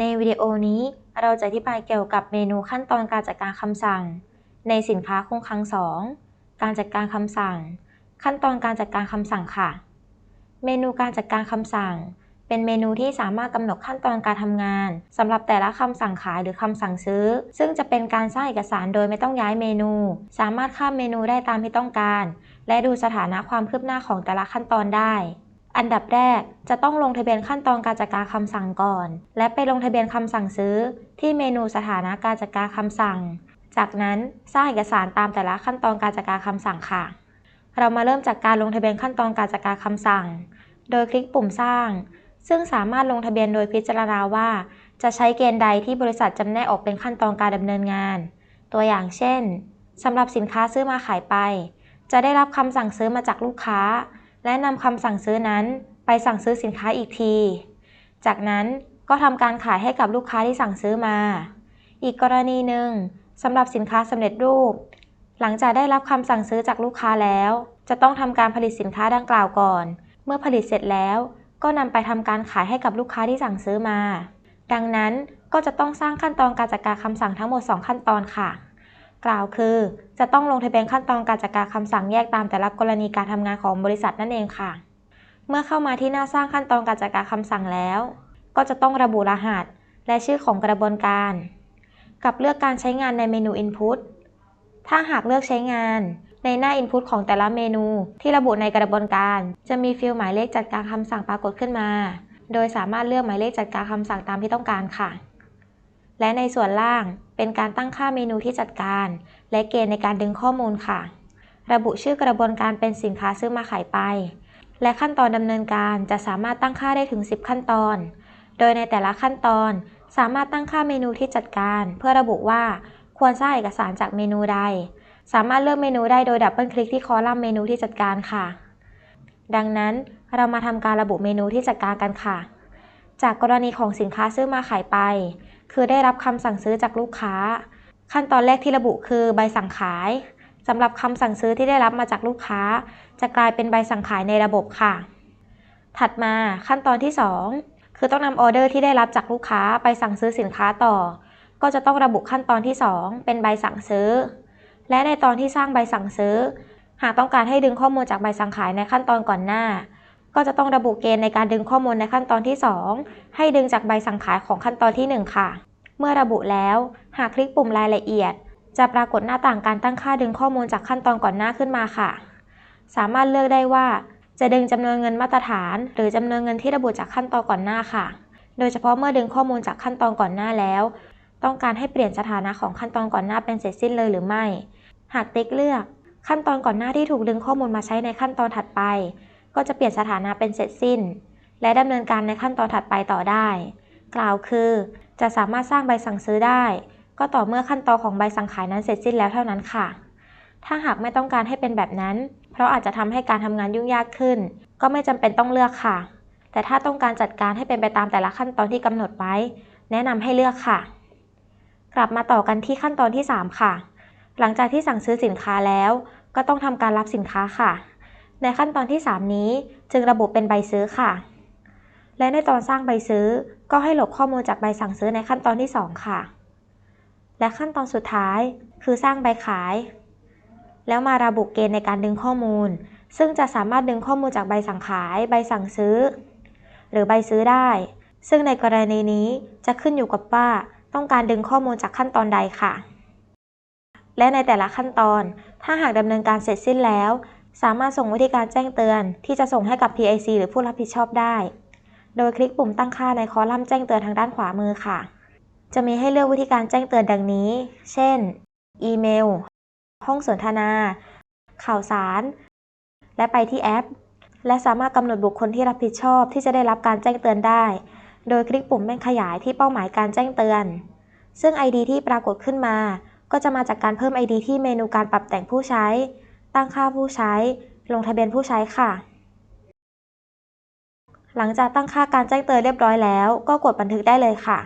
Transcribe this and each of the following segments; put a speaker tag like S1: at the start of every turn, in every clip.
S1: ในวิดีโอนี้เราจะอธิบายเกี่ยวกับเมนูขั้นตอนการจัดการคำสั่ง ในสินค้าคงคลัง 2 การจัดการคำสั่ง ขั้นตอนการจัดการคำสั่งค่ะ เมนูการจัดการคำสั่ง เป็นเมนูที่สามารถกำหนดขั้นตอนการทำงานสำหรับแต่ละคำสั่งขายหรือคำสั่งซื้อ ซึ่งจะเป็นการสร้างเอกสารโดยไม่ต้องย้ายเมนู สามารถข้ามเมนูได้ตามที่ต้องการ และดูสถานะความคืบหน้าของแต่ละขั้นตอนได้ อันดับแรกจะต้องลงทะเบียนขั้นตอนการจัดการคำสั่งก่อน และไปลงทะเบียนคำสั่งซื้อ ที่เมนูสถานะการจัดการคำสั่ง จากนั้นสร้างเอกสารตามแต่ละขั้นตอนการจัดการคำสั่งค่ะ เรามาเริ่มจากการลงทะเบียนขั้นตอนการจัดการคำสั่ง โดยคลิกปุ่มสร้าง ซึ่งสามารถลงทะเบียนโดยพิจารณาว่า จะใช้เกณฑ์ใดที่บริษัทจำแนกออกเป็นขั้นตอนการดำเนินงาน ตัวอย่างเช่นสำหรับสินค้าซื้อมาขายไป จะได้รับคำสั่งซื้อมาจากลูกค้า และนำคำสั่งซื้อนั้นไปสั่งซื้อสินค้าอีกที จากนั้นก็ทำการขายให้กับลูกค้าที่สั่งซื้อมา อีกกรณีหนึ่งสำหรับสินค้าสำเร็จรูป หลังจากได้รับคำสั่งซื้อจากลูกค้าแล้ว จะต้องทำการผลิตสินค้าดังกล่าวก่อน เมื่อผลิตเสร็จแล้ว ก็นำไปทำการขายให้กับลูกค้าที่สั่งซื้อมา ดังนั้นก็จะต้องสร้างขั้นตอนการจัดการคำสั่งทั้งหมด 2 ขั้นตอนค่ะ กล่าวคือ จะต้องลงทะเบียนขั้นตอนการจัดการคำสั่งแยกตามแต่ละกรณีการทำงานของบริษัทนั่นเองค่ะ เมื่อเข้ามาที่หน้าสร้างขั้นตอนการจัดการคำสั่งแล้ว ก็จะต้องระบุรหัส และชื่อของกระบวนการ กับเลือกการใช้งานในเมนู Input ถ้าหากเลือกใช้งานในหน้า Input ของแต่ละเมนูที่ระบุในกระบวนการ จะมีฟิลด์หมายเลขจัดการคำสั่งปรากฏขึ้นมา โดยสามารถเลือกหมายเลขจัดการคำสั่งตามที่ต้องการค่ะ และในส่วนล่างเป็นการตั้งค่าเมนูที่จัดการ และเกณฑ์ในการดึงข้อมูลค่ะ ระบุชื่อกระบวนการเป็นสินค้าซื้อมาขายไป และขั้นตอนดำเนินการจะสามารถตั้งค่าได้ถึง 10 ขั้นตอน โดยในแต่ละขั้นตอนสามารถตั้งค่าเมนูที่จัดการ เพื่อระบุว่าควรสร้างเอกสารจากเมนูใด สามารถเลือกเมนูได้โดยดับเบิลคลิกที่คอลัมน์เมนูที่จัดการค่ะ ดังนั้นเรามาทำการระบุเมนูที่จัดการกันค่ะ จากกรณีของสินค้าซื้อมาขายไป คือได้รับคำสั่งซื้อจากลูกค้า ขั้นตอนแรกที่ระบุคือใบสั่งขายสำหรับคำสั่งซื้อที่ได้รับมาจากลูกค้า จะกลายเป็นใบสั่งขายในระบบค่ะ ถัดมาขั้นตอนที่ 2 คือต้องนำออเดอร์ที่ได้รับจากลูกค้าไปสั่งซื้อสินค้าต่อ ก็จะต้องระบุขั้นตอนที่ 2 เป็นใบสั่งซื้อ และในตอนที่สร้างใบสั่งซื้อ หากต้องการให้ดึงข้อมูลจากใบสั่งขายในขั้นตอนก่อนหน้า ก็จะต้องระบุเกณฑ์ในการดึงข้อมูลในขั้นตอนที่ 2 ให้ดึงจากใบสั่งขายของขั้นตอนที่ 1 ค่ะ เมื่อระบุแล้ว หากคลิกปุ่มรายละเอียด จะปรากฏหน้าต่างการตั้งค่าดึงข้อมูลจากขั้นตอนก่อนหน้าขึ้นมาค่ะ สามารถเลือกได้ว่า จะดึงจำนวนเงินมาตรฐาน หรือจำนวนเงินที่ระบุจากขั้นตอนก่อนหน้าค่ะ โดยเฉพาะเมื่อดึงข้อมูลจากขั้นตอนก่อนหน้าแล้ว ต้องการให้เปลี่ยนสถานะของขั้นตอนก่อนหน้าเป็นเสร็จสิ้นเลยหรือไม่ หากติ๊กเลือก ขั้นตอนก่อนหน้าที่ถูกดึงข้อมูลมาใช้ในขั้นตอนถัดไป ก็จะเปลี่ยนสถานะเป็นเสร็จสิ้น และดำเนินการในขั้นตอนถัดไปต่อได้ กล่าวคือ จะสามารถสร้างใบสั่งซื้อได้ ก็ต่อเมื่อขั้นตอนของใบสั่งขายนั้นเสร็จสิ้นแล้วเท่านั้นค่ะ ถ้าหากไม่ต้องการให้เป็นแบบนั้น เพราะอาจจะทำให้การทำงานยุ่งยากขึ้น ก็ไม่จำเป็นต้องเลือกค่ะ แต่ถ้าต้องการจัดการให้เป็นไปตามแต่ละขั้นตอนที่กำหนดไว้ แนะนำให้เลือกค่ะ กลับมาต่อกันที่ขั้นตอนที่ 3 ค่ะ หลังจากที่สั่งซื้อสินค้าแล้ว ก็ต้องทำการรับสินค้าค่ะ ในขั้นตอนที่ 3 นี้จึงระบุเป็นใบซื้อค่ะ และในตอนสร้างใบซื้อก็ให้โหลดข้อมูลจากใบสั่งซื้อในขั้นตอนที่ 2 ค่ะ และขั้นตอนสุดท้ายคือสร้างใบขาย แล้วมาระบุเกณฑ์ในการดึงข้อมูล ซึ่งจะสามารถดึงข้อมูลจากใบสั่งขาย ใบสั่งซื้อ หรือใบซื้อได้ ซึ่งในกรณีนี้จะขึ้นอยู่กับว่าต้องการดึงข้อมูลจากขั้นตอนใดค่ะ และในแต่ละขั้นตอน ถ้าหากดำเนินการเสร็จสิ้นแล้ว สามารถส่งวิธีการแจ้งเตือน ที่จะส่งให้กับ PIC หรือผู้รับผิดชอบได้ โดยคลิกปุ่มตั้งค่าในคอลัมน์แจ้งเตือนทางด้านขวามือค่ะ จะมีให้เลือกวิธีการแจ้งเตือนดังนี้ เช่น อีเมล ห้องสนทนา ข่าวสาร และไปที่แอป และสามารถกำหนดบุคคลที่รับผิดชอบที่จะได้รับการแจ้งเตือนได้ โดยคลิกปุ่มแม่งขยายที่เป้าหมายการแจ้งเตือน ซึ่ง ID ที่ปรากฏขึ้นมา ก็จะมาจากการเพิ่ม ID ที่เมนูการปรับแต่งผู้ใช้ ตั้งค่าผู้ใช้ ลงทะเบียนผู้ใช้ค่ะ หลังจากตั้งค่าการแจ้งเตือนเรียบร้อยแล้ว ก็กดบันทึกได้เลยค่ะ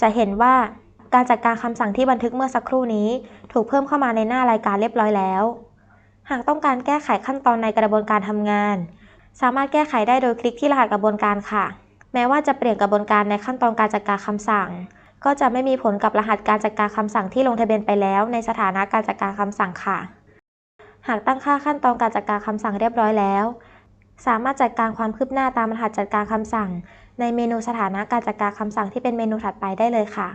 S1: จะเห็นว่าการจัดการคำสั่งที่บันทึกเมื่อสักครู่นี้ ถูกเพิ่มเข้ามาในหน้ารายการเรียบร้อยแล้ว หากต้องการแก้ไขขั้นตอนในกระบวนการทำงาน สามารถแก้ไขได้โดยคลิกที่รหัสกระบวนการค่ะ แม้ว่าจะเปลี่ยนกระบวนการในขั้นตอนการจัดการคำสั่ง ก็จะไม่มีผลกับรหัสการจัดการคำสั่งที่ลงทะเบียนไปแล้ว ในสถานะการจัดการคำสั่งค่ะ หากตั้งค่าขั้นตอนการจัดการคำสั่งเรียบร้อยแล้ว สามารถจัดการความคืบหน้าตามรหัสจัดการคำสั่ง ในเมนูสถานะการจัดการคำสั่งที่เป็นเมนูถัดไปได้เลยค่ะ